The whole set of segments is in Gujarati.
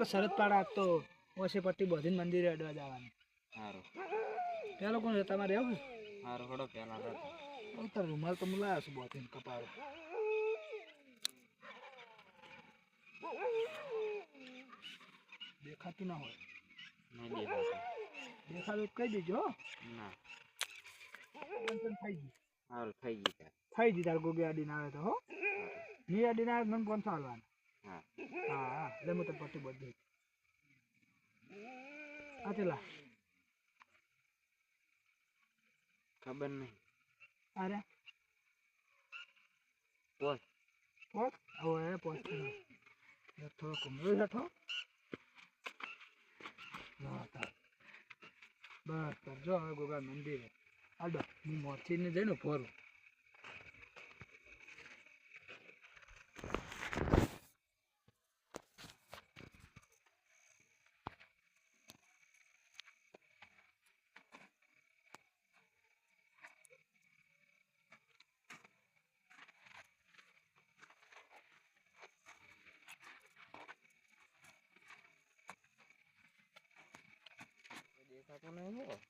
આપણે શરદ પાડા તો ઓછે પટ્ટી બધીને મંદિરે અડવા જવાની. સારું પેલો કોણ છે? તમારે એવું? સારું હડો પેલા તો ઉતર રૂમાલ તો હું લાવ્યો છું બોધીને કપાળ. દેખાતું ના હોય. નહીં દેખાતું. દેખાતું કહી દેજો હો. ના. થઈ ગઈ સારું થઈ ગઈ થઈ ગઈ તાર ગોગે અડીને આવે તો હો. ની અડીને આવે મને કોણ ચાલવાનું હા. હા હા. એટલે હું તો પટ્ટી બધી આ ચલા. ખબર નહીં. અરે. બોલ. પોત હવે પોત થોડો કમરો હેઠો. હા, તાર. બસ જો હવે ગોગા મંદિરે. આડો હું મોરચીને જઈને ફોરું દેખાતું નહીં હો ગાડી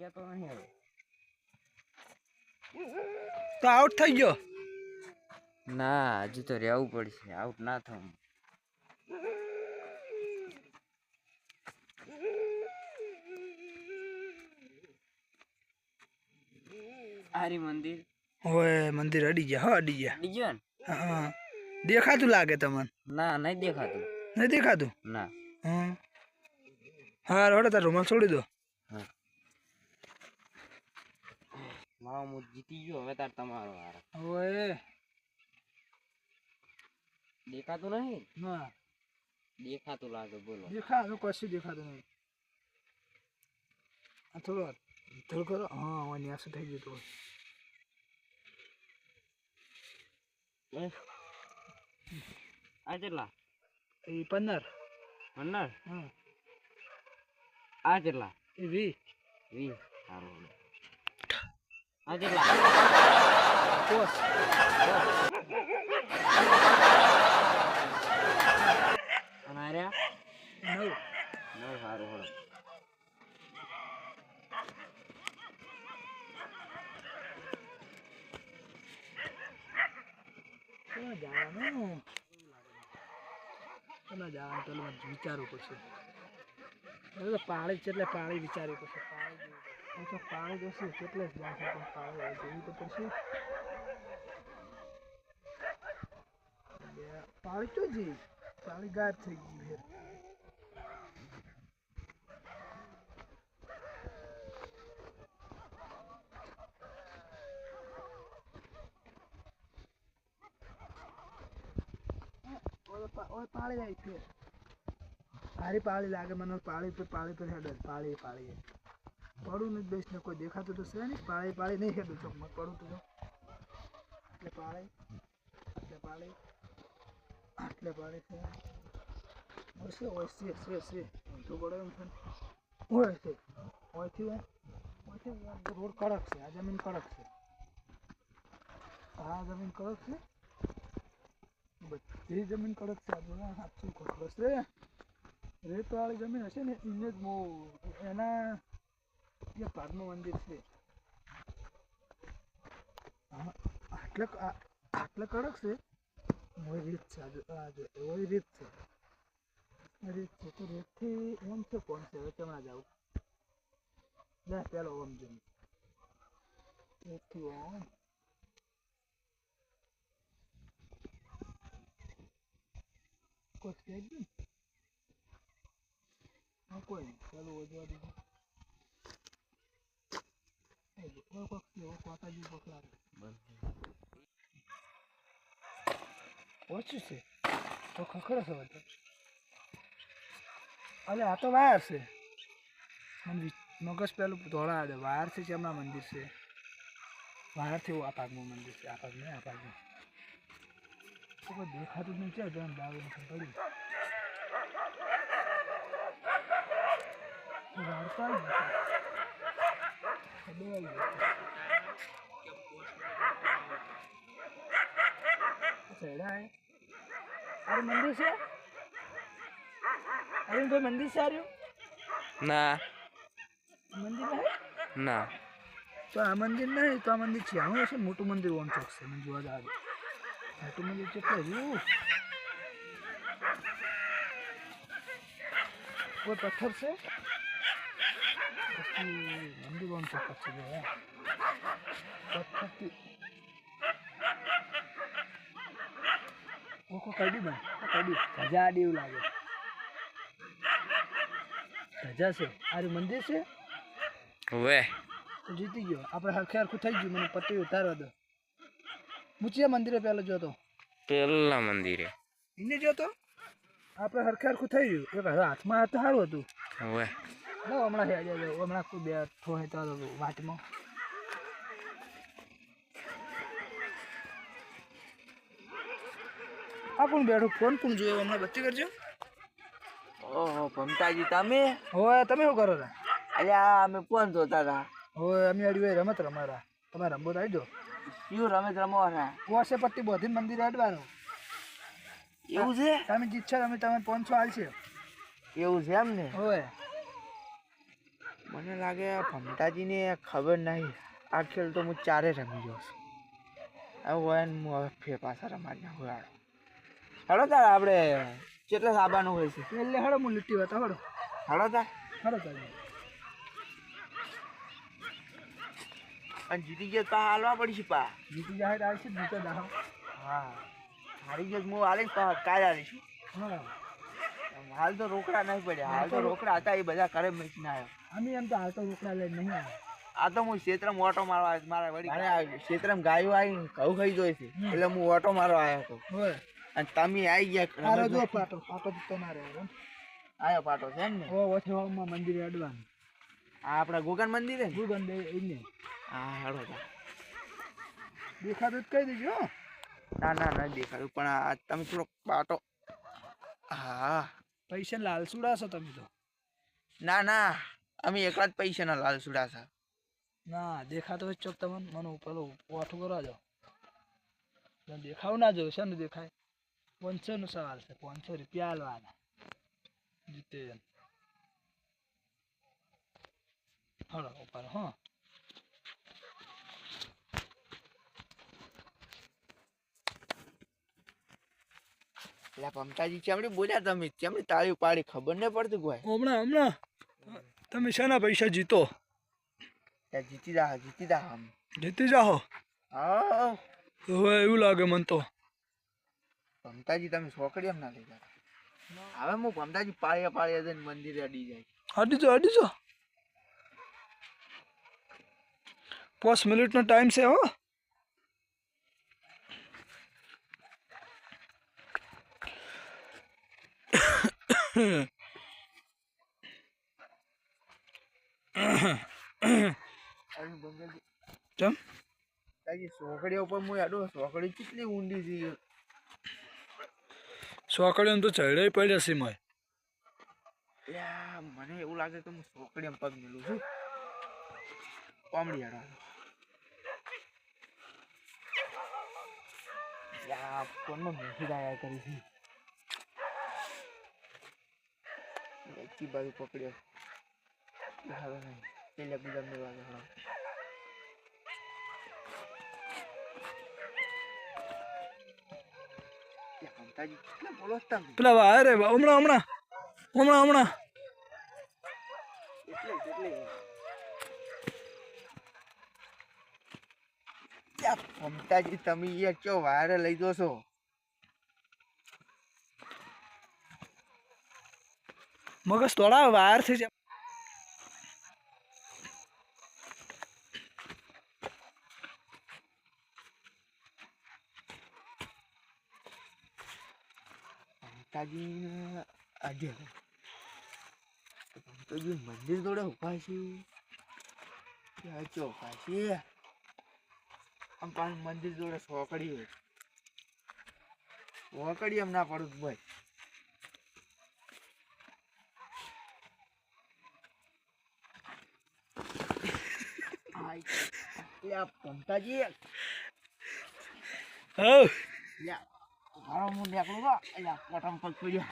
કહેતો નહીં તો આઉટ થઈ ગયો? ના હજુ તો રહેવું પડશે. આઉટ ના થવું. હારી મંદિર? ઓય મંદિર અડી ગયા હા અડી ગયા. બીજો ને? હા દેખાતું લાગે તમને? ના નહીં દેખાતું. નહીં દેખાતું? ના. હમ. હા રોડે તાર રૂમાલ છોડી દો. હા. મારો હું જીતી ગયો હવે તાર તમારો હાર. હવે દેખાતું નહીં? ના. દેખાતું લાગે બોલો. દેખાતું કશું દેખાતું નહીં. આ થોડો થોડું કરો. હા હવે ન્યાસ થઈ ગયું હતું આ કેટલા? એ પંદર. પંદર? હા. આ કેટલા? એ વીસ વીસ સારું આ કેટલા પોસ અને આ રહ્યા? નવ. નવ સારું હળો જવાનું? ક્યાં જવાનું પેલું વિચારવું પડશે. પાળી છે એટલે પાળી વિચાર્યું પડશે. પાળી જોવી પડશે. હવે તો પાળી જોશે કેટલે જ જશે પણ પાળી હવે જોવી તો પડશે બે- પાળી તો જી પાળી ગાયબ થઈ ગઈ ફેર ઓય પા- ઓય પાળી આવી ફેર સારી પાળી લાગે મને પાળી પર પાળી પર હેડે પાળી પાળી પડું નથી બેસને કોઈ દેખાતું તો છે નહીં. પાળે પાળે નહીં હેડું ચોક મત પડું તો એટલે પાળી. એટલે પાળી. આટલે પાળે છે. હોય છે છે છે તો પડે એમ છે હોય છે. હોયથી હોય. હોયથી રોડ કડક છે. આ જમીન કડક છે. આ જમીન કડક છે. બધી જમીન કડક છે. આ બધા સાચું કહું હશે. રેતવાળી જમીન હશે ને એને જ બહુ એના એ પારનું મંદિર છે. આટલે કડક છે? રીત છે આજે જો- એવી રીત છે. રીત છે તો રીતથી એમ છે કોણ છે? હવે કેમણા જાવ. લે પેલો ઓમ જેમ રીતથી ઓમ. કોઈ છે જ કોઈ ચાલો વધવા દીધું એ જો, કોઈ કોક છે એવો કોટાજી કોક લાગે ઓછું છે તો ખખડો છે બધો અલે આ તો વાયર છે મગજ પેલું ધોળા આવે વાયર છે ચેમના મંદિર છે વાયરથી આ પાકનું મંદિર છે આ નહીં આ પાકનું તો કોઈ દેખાતું નહીં છે જણ દાવે પડ્યું વાયર તો આવી ગયું છે. બે હે અરે મંદિર છે? અરે કોઈ મંદિર આર્યું? ના. મંદિર ના. તો આ મંદિર નહીં તો આ મંદિર છે. આનું છે મોટું મંદિર ઓન ચોક છે મને જોવા જાવ મોટું મંદિર છે રહ્યું કોઈ પથ્થર છે? છે જો હે. પથ્થરથી ઓકો કડી બન કડી ધજા આડી લાગે ધજા છે આ રહ્યું મંદિર છે હવે જીતી ગયો આપણે હરખે હરખું થઈ ગયું મને પટ્ટી ઉતારવા દો મુચિયા મંદિરે પહેલો જોતો પેલા મંદિરે એને જોતો આપણે હરખે હરખું થઈ ગયું એક હાથમાં હાથ સારું હતું વે લો હમણાં છે આજે હમણાં કોઈ બે અઠો હે તો વાટમાં. આ કોણ બેઠું? ફોન કોણ જોયો? હમણાં બચ્ચી કરજો. ઓહો ભમતાજી તમે? હોય તમે શું કરો રા અલ્યા અમે ફોન જોતા હતા હોય અમે અડી રમત રમારા તમે રમવો તો આવજો. શું રમત રમવાના કોસે પટ્ટી બોધી મંદિરે અડવાનું. એવું છે? તમે જીતશો તમે તમે પાંચસો હાલશે એવું છે એમ ને? હોય મને લાગે આ ભમતાજીને ખબર નહીં. આ ખેલ તો હું ચારે રમી જોઉં છું. હવે હોય ને હું હવે ફેર પાછા રમાડી નાખું હાડો હળો તાર આપણે કેટલા સાબાનું હોય છે? એટલે હળો હું લીટી વાત હળો. હળો તાર. હળો તાર. અને જીતી ગયો તા હાલવા પડીશ પા. જીતી જાય આવશે જીતો હા. હારી ગયો હું હાલીશ કાલ હાલીશું. હા. હાલ તો રોકડા નહીં પડ્યા. હાલ તો રોકડા હતા એ બધા કરે મેચીને આવ્યો. અમે એમ તો હાલ તો રોકડા લઈને નહીં આવ્યા. આ તો હું ક્ષેત્રમાં ઓટો મારવા આવ્યો. મારા વડી મારે આ ક્ષેત્રમાં ગાયો આવી ઘઉં ખાઈ જોઈ છે. એટલે હું ઓટો મારવા આવ્યો હતો. અને તમે આવી ગયા તારો જો પાટો. પાટો ના રહે આયો પાટો છે એમ ને ઓ ઓછે વાવમાં મંદિરે અડવાનું. આ આપણા ગોગન મંદિરે ગોગન એને હા હાડો તા. દેખાતું જ કહી દેજો હો. ના ના ના દેખાડું પણ આ તમે થોડોક પાટો. હા. પૈસા લાલસુડા છો તમે તો. ના ના અમે એકલા જ પૈસાના લાલ સુડાશા છે ના દેખાતો હોય ચોક તમને. મને પેલો ઓઠું કરવા જાઓ દેખાવ ના જોયું છે ને દેખાય? પાંચસો નો સવાલ છે પાંચસો રૂપિયા આલવાના. જીતે એમ ઉપર હા. એટલે પમતાજી ચમડી બોલ્યા તમે? ચમડી તાળી પાડી ખબર નહીં પડતી કોઈ. હમણાં હમણાં. તમે શાના પૈસા જીતો. જીતી જાહો જીતી જાહો જીતી જાહો હા. હવે એવું લાગે મને તો. પમતાજી તમે છોકરી એમ ના લઈ જાય હવે હું પમતાજી પાળિયા પાળ્યા જઈને મંદિરે અડી જાય. અડી જો અડી જો પાંચ મિનિટનો ટાઈમ છે હો. સોકડીઓ ઉપર હું આડો સોકડી કેટલી ઊંડી છે. સોકડીઓ તો ચડે પડ્યા છે મય. યા મને એવું લાગે કે હું સોકડીમાં પગ મેલું છું. કોમડી હાડો યા કોણનો મેથી દાયા કરી છે. એકી બાજુ પકડ્યો. હાલો નહીં પેલા બીજા મેળવા ગયો અંતાજી કેટલા બોલો છો તમે પેલા અરે હમણાં હમણાં. હમણાં હમણાં. મમતાજી તમે યાર ચો વારે લઈ દો છો? મગજ થોડા વાર થઈ જાય. ભંતાજી આજે તો જે મંદિર જોડે ઊભા છે ત્યાં છે? આમ પાછું મંદિર જોડે સોકડી હોય. સોકડી એમ ના પડું ભાઈ આઈ, લે આ ભંતાજી લે મારો હું નીકળું તો એટલે કોઠમ પગ પડ્યો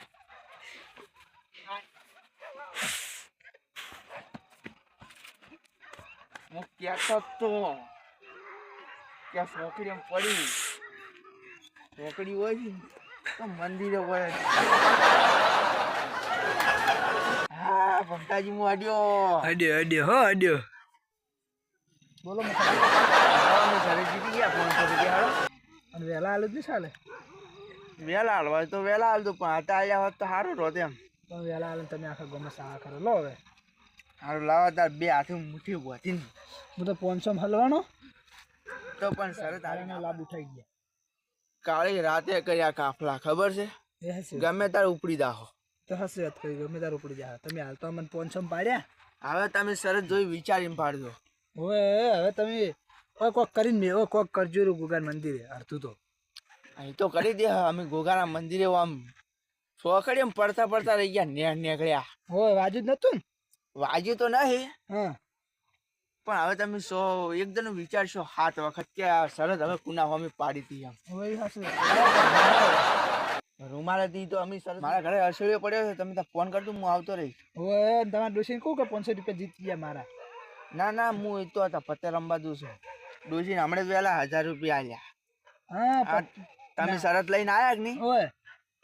હું કહેતો તો કે છોકરી એમ પડી છોકરી હોય છે ને તો મંદિરે હોય જ. હા ભમતાજી હું અડ્યો અડ્યો અડ્યો હો અડ્યો બોલો મથા અમે ઘરે જીતી ગયા પાંચસો રૂપિયા હાલો અને વહેલા આલું જ નહીં ચાલે વહેલા હાલવા તો વહેલા હાલતું પણ હાથે આવ્યા હોત તો સારું રોત એમ. પણ વહેલા હાલ તમે આખા ગમે સારા કરો. લો હવે. સારું લાવા તાર બે હાથે મુઠ્ઠી બોતીને હું તો પોનસો હલવાનો. તો પણ સરસ આવીને લાભ ઉઠાઈ ગયા. કાળી રાતે કર્યા કાફલા ખબર છે? ગમે તાર ઉપડી દાહો તો હશે વાત કરી ગમે તાર ઉપડી જાય તમે હાલ તો મને પોનસો પાડ્યા. હવે તમે સરસ જોઈ વિચારીને પાડજો. હવે હવે તમે કોક કરીને મેં કોક કરજો રું ગુગાન મંદિરે. અડધું તો. અહીં તો કરી દે અમે ગોગાના મંદિરે આમ સોકડી એમ પડતા પડતા રહી ગયા ને નીકળ્યા. હોય વાજુ જ નતું ને? વાજ્યું તો નહીં હા. પણ હવે તમે સો એકદમ વિચારશો સાત વખત કે આ શરત હવે કુના અમે પાડી હતી હશે. રૂમાલ હતી તો અમે શરત મારા ઘરે અસળ્યો પડ્યો છે તમે ફોન કરજો હું આવતો રહીશ. હવે તમારે ડોસીને કહું કે પાંચસો રૂપિયા જીતી ગયા મારા? ના ના હું એ તો હતા પત્તે રમવા દઉં છું. ડોસીને હમણાં જ વહેલા હજાર રૂપિયા આલ્યા. હા તમે શરત લઈને આયા કે નહીં? ઓય.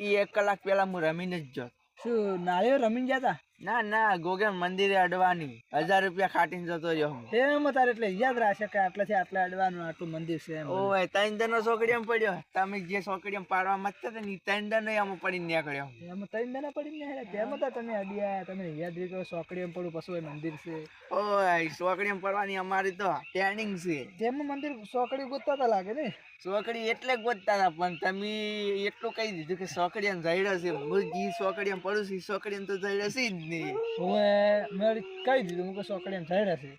એ એક કલાક પહેલા હું રમીને જ જોત શું નાળિયો રમીને ગયા તા? ના ના ગોગેન મંદિરે અડવાની. હજાર રૂપિયા ખાટીને જતો રહ્યો એમ તારે એટલે યાદ રાખશે કે આટલાથી આટલા અડવાનું આટલું મંદિર છે એમ. ઓય ત્રણ દનો એમ પડ્યો. તમે જે સોકડીયામાં પાડવા માંગતા હતા ને ત્રણ દનો એમ પડીને નીકળ્યો એમ ત્રણ મહિના પડી નીકળ્યા? તેમ હતા તમે અડ્યા તમે યાદ રહ્યો સોકડી એમ પડું પછી મંદિર છે? ઓય એમ પડવાની અમારી તો ટ્રેનિંગ છે. જેમ મંદિર સોકડી ગોતતા હતા લાગે ને? સોકડી એટલે ગોતતા હતા પણ તમે એટલું કહી દીધું કે સોકડીયામાં જઈડો છે. હું એમ સોકડીયામાં પડું છે ઈ એમ તો જઈડો છે જ નહીં હવે મેં કહી દીધું? કે સોકડી એમ જઈ રહેશે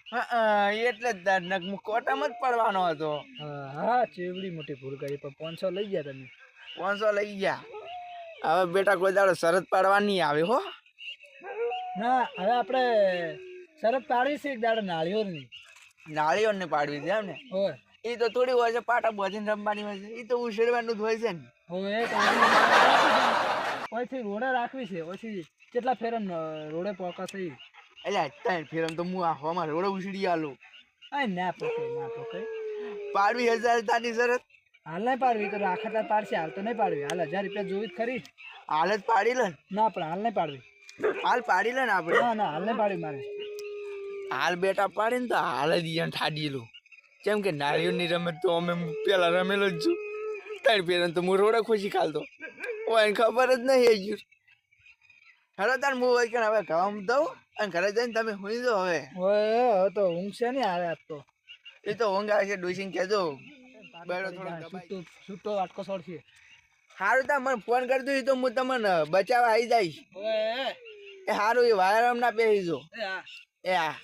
એટલે જ નક હું કોટામાં જ પડવાનો હતો. હા હા ચેવડી મોટી ભૂલ કરી પણ પાંચસો લઈ ગયા તમે. પાંચસો લઈ ગયા. હવે બેટા કોઈ દાડો શરત પાડવાની આવે હો. ના હવે આપણે શરત પાડી છે એક દાડો નાળીઓ ને પાડવી છે એમ ને હોય એ તો થોડી હોય છે પાટા બોધીને રમવાની હોય છે. એ તો ઉછેરવાનું જ હોય છે ને. હવે ઓયથી રોડે રાખવી છે ઓયથી કેટલા ફેરમ રોડે પોકા થઈ એટલે ત્રણ ફેરમ તો હું આ હોમાં રોડે ઉછડી આલું. આ ના પોકે ના પોકે પાડવી હજાર તાની શરત? હાલ નહીં પાડવી તો રાખે તાર પાડશે હાલ તો નહીં પાડવી. હાલ હજાર રૂપિયા જોવી જ ખરી. હાલ જ પાડી લે ના પણ હાલ નહીં પાડવી. હાલ પાડી લે ને આપણે ના ના હાલ નહીં પાડવી મારે. હાલ બેટા પાડી ને તો હાલ જ ઈયન ઠાડીલું કેમ કે નાળીઓની રમત તો અમે પેલા રમેલો જ છું. ત્રણ પેરણ તો હું રોડે ખુશી ખાલતો. એને ખબર જ નહીં હજુ. હેલો તાર હું હોય કે હવે કામ દઉં અને ઘરે જઈને તમે હુઈ દો હવે. હવે હવે તો ઊંઘ છે ને આવે આજ તો. એ તો ઊંઘ આવે છે ડોસીને કહેજો. બેડો થોડો સૂતો સૂતો આટકો સોડશે સારું તા મને ફોન કરી દઉં તો હું તમને બચાવવા આવી જઈશ. હવે એ. સારું એ વાયરમ ના પહેરી જો. એ આ એ હા.